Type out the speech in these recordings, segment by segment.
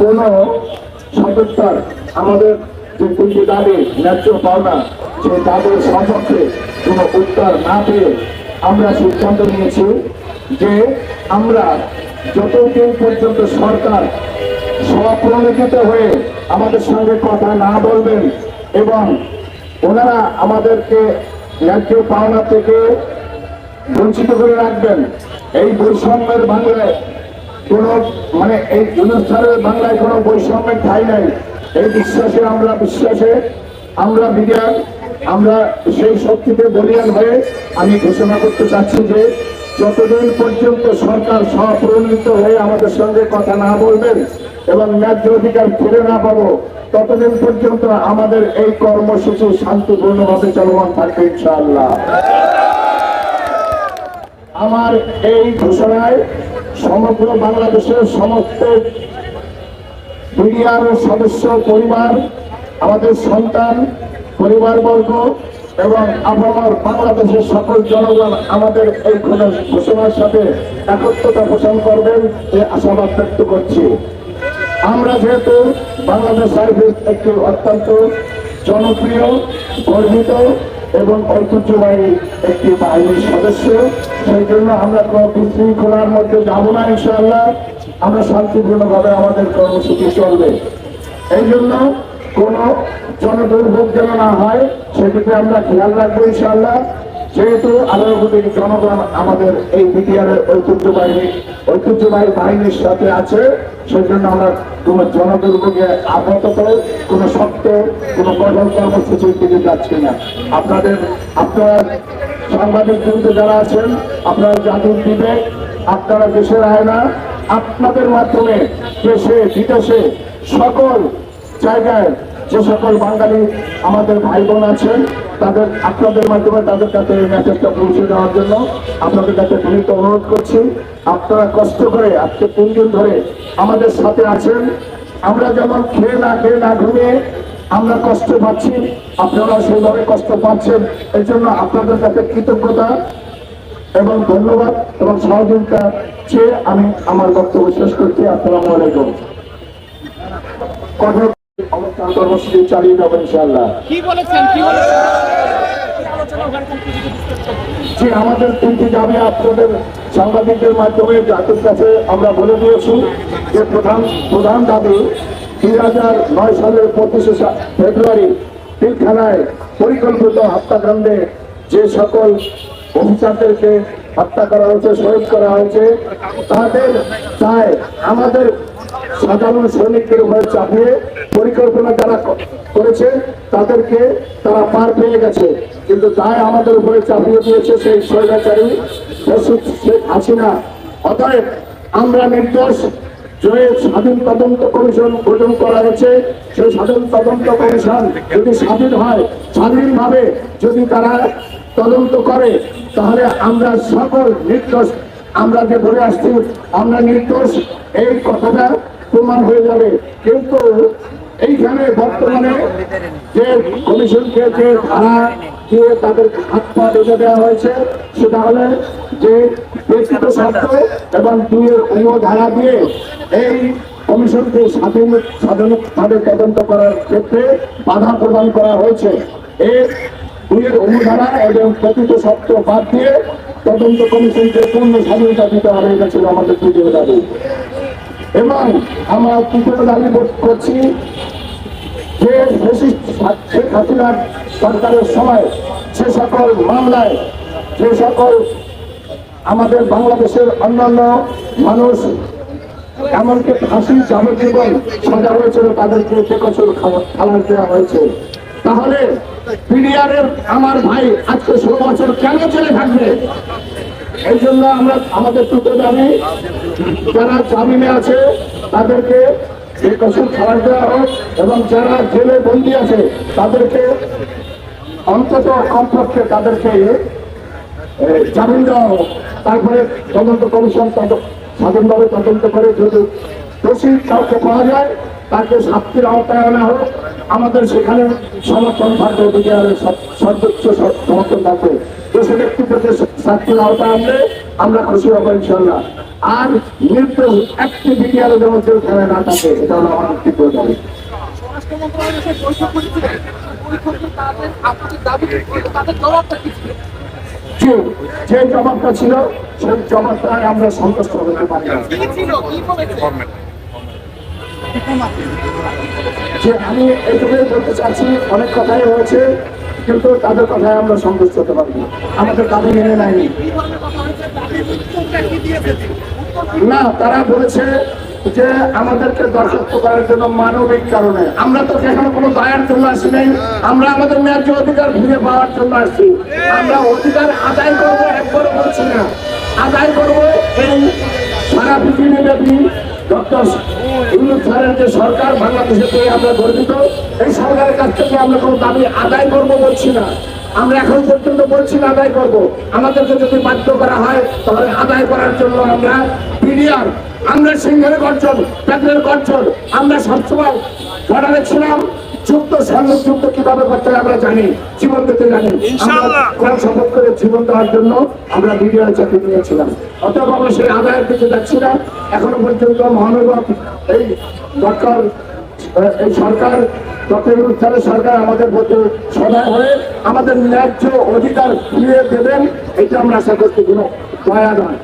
কোন সদস্যার আমাদের যে তিনটি দাবি, ন্যায্য পাওনা সেই দাবির সম্পর্কে কোনো উত্তর না পেয়ে আমরা সিদ্ধান্ত নিয়েছি যে আমরা যতদিন পর্যন্ত সরকার স্বপ্রণোদিত হয়ে আমাদের সঙ্গে কথা না বলবেন এবং ওনারা আমাদেরকে ন্যায্য পাওনা থেকে বঞ্চিত করে রাখবেন, এই বৈষম্যের বাংলায় কোন মানে এই অনুষ্ঠানের বাংলায় কোনো বৈষম্যের ঠাই নাই। এই বিশ্বাসে আমরা বিশ্বাসে, আমরা বিজ্ঞান, আমরা সেই শক্তিতে বলিয়ান হয়ে আমি ঘোষণা করতে চাচ্ছি যে যতদিন পর্যন্ত সরকার স্বপ্রণীত হয়ে আমাদের সঙ্গে কথা না বলবেন এবং ন্যায্য অধিকার ফিরে না পাবো, ততদিন পর্যন্ত আমাদের এই কর্মসূচি শান্তিপূর্ণভাবে চলমান থাকবে ইনশাআল্লাহ। আমার এই ঘোষণায় সমগ্র বাংলাদেশের সমস্ত মিডিয়ার সদস্য পরিবার, আমাদের সন্তান, পরিবারবর্গ এবং আমার বাংলাদেশের সকল জনগণ আমাদের এই ঘোষণার সাথে একত্রতা পোষণ করবেন এ আশাবাদ ব্যক্ত করছি। আমরা যেহেতু বাংলাদেশ সার্ভিস একটি অত্যন্ত জনপ্রিয়, গর্বিত এবং ঐতিহ্যবাহী একটি বাহিনীর সদস্য। সেই জন্য আমরা কোনো বিশৃঙ্খলার মধ্যে যাব না, ইনশাআল্লাহ। আমরা শান্তিপূর্ণভাবে আমাদের কর্মসূচি চলবে। এই জন্য কোনো জনদুর্ভোগ যেন না হয় সেদিকে আমরা খেয়াল রাখব, ইনশাআল্লাহ। যেহেতু আলোকদিক জনগণ আমাদের এই বিটিআরের ঐতিহ্যবাহী ঐতিহ্যবাহী বাহিনীর সাথে আছে সেই জন্য আমরা কোনো জনদুর্ভোগে আপাতত কোনো শক্ত, কোনো কঠোর কর্মসূচির দিকে যাচ্ছি না। আপনাদের, আপনারা সাংবাদিক বন্ধু যারা আছেন, আপনারা জাতির বিবেক, আপনারা দেশের আয়না, আপনাদের মাধ্যমে দেশে, বিদেশে, সকল জায়গায় যে সকল বাঙালি আমাদের ভাই বোন আছেন তাদের আপনাদের মাধ্যমে তাদের কাছে এই মেসেজটা পৌঁছে দেওয়ার জন্য আপনাদের কাছে বিনীত অনুরোধ করছি। আপনারা কষ্ট করে আজকে তিন দিন ধরে আমাদের সাথে আছেন। আমরা যেমন খেয়ে না খেয়ে না ঘুমিয়ে আমরা কষ্ট পাচ্ছি, আপনারা সেইভাবে কষ্ট পাচ্ছেন। এই জন্য আপনাদের কাছে কৃতজ্ঞতা এবং ধন্যবাদ এবং সহযোগিতা চেয়ে আমি আমার বক্তব্য শেষ করছি। আসসালামু আলাইকুম। কঠোর কর্মসূচি চালিয়ে যাব ইনশাআল্লাহ। কি বলেছেন? কি বলেছেন? যে আমাদের তিনটি দাবি আপনাদের সাংবাদিকদের মাধ্যমে জাতির কাছে আমরা বলে দিয়েছি যে প্রধান প্রধান দাবি দুই হাজার নয় সালের পঁচিশে ফেব্রুয়ারি পিলখানায় পরিকল্পিত হত্যাকাণ্ডে যে সকল অফিসারদেরকে হত্যা করা হয়েছে শহীদ করা হয়েছে তাদের চায় আমাদের সাধারণ সৈনিকদের উপরে চাপিয়ে পরিকল্পনা যারা করেছে, তাদেরকে তারা পার পেয়ে গেছে। কিন্তু তাই আমাদের উপরে চাপিয়ে দিয়েছে সেই স্বৈরাচারী শেখ হাসিনা। অতএব আমরা নির্দোষ, যে স্বাধীন তদন্ত কমিশন গঠন করা হয়েছে, সেই স্বাধীন তদন্ত কমিশন যদি স্বাধীন হয়, স্বাধীনভাবে যদি তারা তদন্ত করে, তাহলে আমরা সকল নির্দোষ, আমরা যে বলে আসছি, আমরা নির্দোষ। এই কথাটা প্রমাণ হয়ে যাবে। কিন্তু এইখানে বর্তমানে যে কমিশনকে যে ধারা দিয়ে তাদের হাত পা বেঁধে দেওয়া হয়েছে। সেটা হলে যে ব্যক্তিগত শর্ত এবং দুইয়ের অন্য ধারা দিয়ে এই কমিশনকে স্বাধীন স্বাধীনভাবে তদন্ত করার ক্ষেত্রে বাধা প্রদান করা হয়েছে। এর দুইয়ের অনুধারা এবং প্রকৃত সত্য বাদ দিয়ে তদন্ত কমিশনকে পূর্ণ স্বাধীনতা দিতে হবে, এটা ছিল আমাদের তৃতীয় দাবি এবং আমরা তৃতীয় দাবি করছি যে শেখ হাসিনার সরকারের সময় সে সকল মামলায়, যে সকল আমাদের বাংলাদেশের অন্যান্য মানুষ, এমনকি ফাঁসি যাবজ্জীবন সাজা হয়েছিল, তাদেরকে বেকসুর খালাস দেওয়া হয়েছে। তাহলে পিডিআরের আমার ভাই আজকে ষোলো বছর কেন চলে থাকবে? এই জন্য আমরা, আমাদের দুটো দাবি যারা জামিনে আছে, তাদেরকে এই কসুর খালাস দেওয়া হোক এবং যারা জেলে বন্দী আছে, তাদেরকে অন্তত কমপক্ষে তাদেরকে জামিন দেওয়া হোক। তারপরে তদন্ত কমিশন তদন্ত স্বাধীনভাবে তদন্ত করে যদি দোষী কাউকে পাওয়া যায় তাকে শাস্তির আওতায় আনা হোক। আমাদের সেখানে সমর্থন থাকবে বিজয়ের সর্বোচ্চ সমর্থন থাকবে। দোষী ব্যক্তিদেরকে শাস্তির আওতায় আনলে আমরা খুশি হব ইনশাল্লাহ আর নির্দোষ একটি বিডিআর যেমন জেলখানায় না থাকে এটা হলো আমার জবাবটা কি ছিল? যে জবাবটা ছিল সেই জবাবটায় আমরা সন্তুষ্ট হতে পারি যে আমি এইটুকুই বলতে চাচ্ছি, অনেক কথাই হয়েছে, কিন্তু তাদের কথায় আমরা সন্তুষ্ট হতে পারি না। আমাদের দাবি মেনে নেয়নি। না, তারা বলেছে যে আমাদেরকে দর্শত্ব করার জন্য মানবিক কারণে। আমরা তো এখানে কোনো দয়ার জন্য আসি নাই। আমরা আমাদের ন্যায্য অধিকার ফিরে পাওয়ার জন্য আসছি। আমরা অধিকার আদায় করব একবারও বলছি না। আদায় করব এই সারা পৃথিবীব্যাপী ডক্টর যে সরকার বাংলাদেশে পেয়ে আমরা গর্বিত, এই সরকারের কাছ থেকে আমরা কোনো দাবি আদায় করব বলছি না। আমরা এখন পর্যন্ত বলছি না আদায় করব। আমাদেরকে যদি বাধ্য করা হয়, তাহলে আদায় করার জন্য আমরা পিডিআর, আমরা সিংহের গর্জন পেটের গর্জন, আমরা সবসময় লড়াই ছিলাম। যুদ্ধ সামনে যুদ্ধ কীভাবে করতে আমরা জানি জীবন দিতে জানি। কোন শপথ করে জীবন দেওয়ার জন্য আমরা বিডিআর চাকরি নিয়েছিলাম। অতএব আমরা সেই আদায়ের দিকে যাচ্ছি না। এখনও পর্যন্ত মহানগর এই ডক্টর এই সরকার ডক্টর সরকার আমাদের প্রতি সদয় হয়ে আমাদের ন্যায্য অধিকার ফিরিয়ে দেবেন এটা আমরা আশা করছি কোনো দয়া নয়।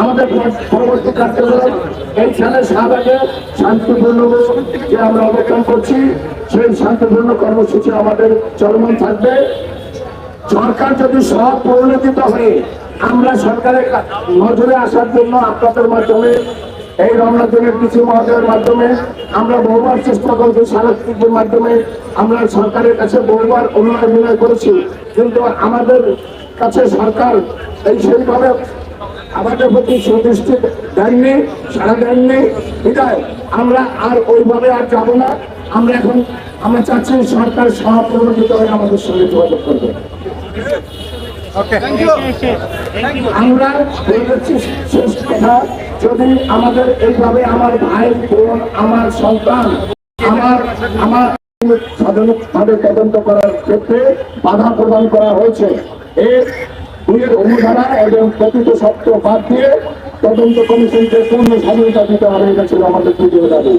আমাদের পরবর্তী কার্যক্রম শান্তিপূর্ণ যে আমরা করছি, সেই শান্তিপূর্ণ কর্মসূচি আমাদের চলমান থাকবে। সরকার যদি সব পরিণতিত হয়ে আমরা সরকারের নজরে আসার জন্য আপনাদের মাধ্যমে, এই রমনাথনের কিছু মহোদয়ের মাধ্যমে, আমরা বহুবার চেষ্টা করছি সাংস্কৃতিকের মাধ্যমে, আমরা সরকারের কাছে বহুবার অনুনয় বিনয় করেছি। কিন্তু আমাদের কাছে সরকার এই সেইভাবে আমাদের প্রতি সুদৃষ্টি দেননি সারা দেননি। বিদায় আমরা আর ওইভাবে আর যাব না। আমরা এখন আমরা চাচ্ছি সরকার সহপ্রণোদিত হয়ে আমাদের সঙ্গে যোগাযোগ করবে। আমরা শেষ কথা যদি আমাদের এইভাবে আমার ভাই বোন আমার সন্তান আমার আমার তদন্ত করার ক্ষেত্রে বাধা প্রদান করা হয়েছে এর দুইয়ের অনুধারা এবং প্রকৃত সত্য বাদ দিয়ে তদন্ত কমিশনকে পূর্ণ স্বাধীনতা দিতে হবে, এটা ছিল আমাদের তৃতীয় দাবি।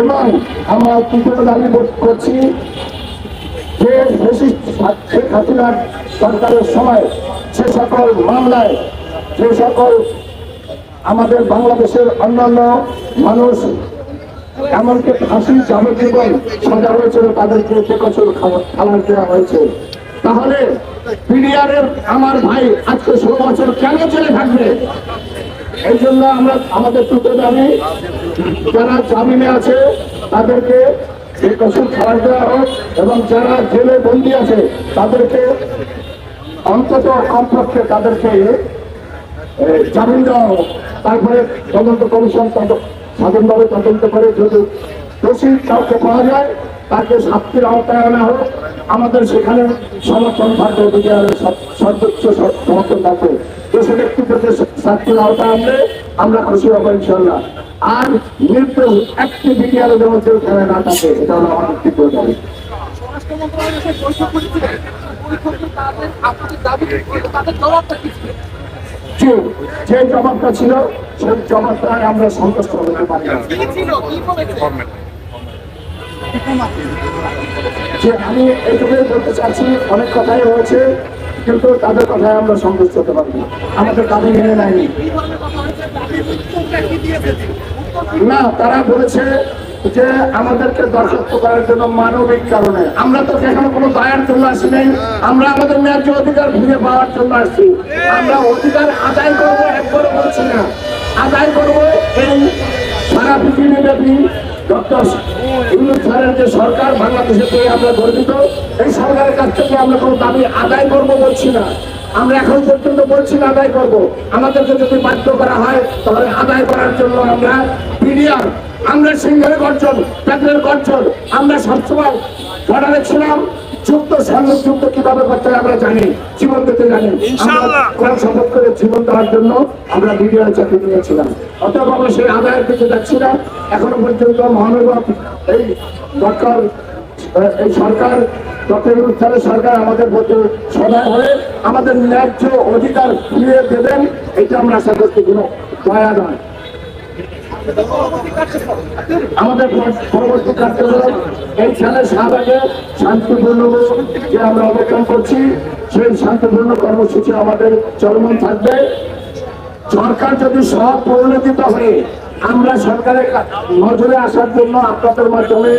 এবং আমরা তৃতীয় দাবি করছি যে শেখ হাসিনার সরকারের সময় সে সকল মামলায়, যে সকল আমাদের বাংলাদেশের অন্যান্য মানুষ এমনকি ফাঁসি যাবজ্জীবন সাজা হয়েছিল, তাদেরকে বেকসুর খালার দেওয়া হয়েছে। তাহলে পিডিআরের আমার ভাই আজকে ষোলো বছর কেন চলে থাকবে? এই জন্য আমরা আমাদের দুটো দাবি যারা জামিনে আছে, তাদেরকে বেকসুর খালার দেওয়া হোক এবং যারা জেলে বন্দী আছে, তাদেরকে অন্তত কমপক্ষে তাদেরকে জামিন দেওয়া হোক। তারপরে তদন্ত কমিশন তদ- স্বাধীনভাবে তদন্ত করে যদি দোষী কাউকে পাওয়া যায় তাকে শাস্তির আওতায় আনা হোক। আমাদের সেখানে সমর্থন থাকবে বিজয়ের সর্বোচ্চ সমর্থন থাকবে। দোষী ব্যক্তিদেরকে শাস্তির আওতায় আনলে আমরা খুশি হব ইনশাল্লাহ আর নির্দোষ একটি বিডিআর যেমন জেলখানায় না থাকে এটা হলো আমার কি? ছিল? যে জবাবটা ছিল সেই জবাবটায় আমরা সন্তুষ্ট হতে পারি যে আমি এইটুকুই বলতে চাচ্ছি, অনেক কথাই হয়েছে, কিন্তু তাদের কথায় আমরা সন্তুষ্ট হতে পারি। আমাদের দাবি মেনে নেয়নি। না, তারা বলেছে যে আমাদেরকে দর্শত্ব করার জন্য মানবিক কারণে। আমরা তো এখানে কোনো দয়ার জন্য আসি নাই আমরা আমাদের ন্যায্য অধিকার ফিরে পাওয়ার জন্য আসছি। আমরা অধিকার আদায় করব একবারও বলছি না। আদায় করব এই সারা পৃথিবীব্যাপী ডক্টর ইউনুস যে সরকার বাংলাদেশে পেয়ে আমরা গর্বিত, এই সরকারের কাছ থেকে আমরা কোনো দাবি আদায় করব বলছি না। আমরা এখন পর্যন্ত বলছি না আদায় করব। আমাদেরকে যদি বাধ্য করা হয়, তাহলে আদায় করার জন্য আমরা পিডিআর, আমরা সিংহের গর্জন পেটের গর্জন, আমরা সবসময় লড়াই ছিলাম। যুক্ত সৈনিক যুক্ত কীভাবে করতে আমরা জানি জীবন দিতে জানি। কোরআন শপথ করে জীবন দেওয়ার জন্য আমরা বিডিও চাকরি নিয়েছিলাম। অতএব আমরা সেই আদায়ের দিকে যাচ্ছি না। এখনও পর্যন্ত মহানগর এই ডক্টর এই সরকার ডক্টর ইউনুস সরকার আমাদের প্রতি সদয় হয়ে আমাদের ন্যায্য অধিকার ফিরিয়ে দেবেন এটা আমরা আশা করছি কোনো দয়া নয়। আমাদের পর- পরবর্তী কার্যক্রম এই সালে শাহবাগে শান্তিপূর্ণ যে আমরা অবস্থান করছি, সেই শান্তিপূর্ণ কর্মসূচি আমাদের চলমান থাকবে। সরকার যদি সব পরিণতিত হয়ে আমরা সরকারের নজরে আসার জন্য আপনাদের মাধ্যমে,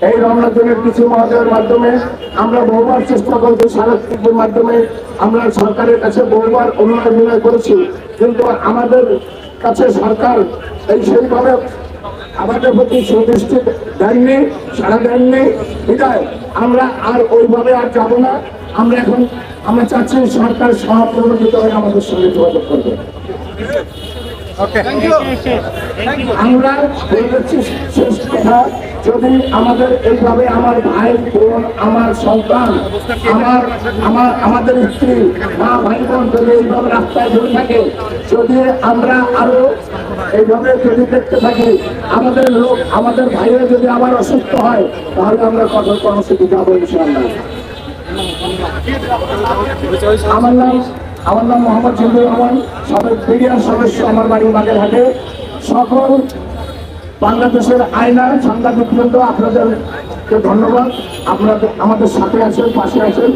এই রমনাথনের কিছু মহোদয়ের মাধ্যমে আমরা বহুবার চেষ্টা করছি সাংস্কৃতিকের মাধ্যমে আমরা সরকারের কাছে বহুবার অনুনয় বিনয় করেছি। কিন্তু আমাদের কাছে সরকার এই সেইভাবে আমাদের প্রতি সুদৃষ্টি দেননি সারা দেননি। বিদায় আমরা আর ওইভাবে আর যাব না। আমরা এখন আমরা চাচ্ছি সরকার সহপ্রবর্তিত হয়ে আমাদের সঙ্গে যোগাযোগ করবে। আমরা বলেছি শেষ কথা। যদি আমাদের এইভাবে আমার ভাই, বোন, আমার সন্তান, আমার আমার, আমাদের স্ত্রী, মা, ভাই, বোন যদি এইভাবে রাস্তায় ধরে থাকে, যদি আমরা আরও এইভাবে যদি দেখতে থাকি, আমাদের লোক, আমাদের ভাইরা যদি আবার অসুস্থ হয়, তাহলে আমরা কঠোর কর্মসূচি যাব ইনশাআল্লাহ। আমার নাম আমার নাম মোহাম্মদ জিল্লুর রহমান সাবেক মিডিয়ার সদস্য আমার বাড়ি বাগেরহাটে সকল বাংলাদেশের আয়নার সাংবাদিক আপনাদের ধন্যবাদ। আপনাদের আমাদের সাথে আছেন পাশে আছেন।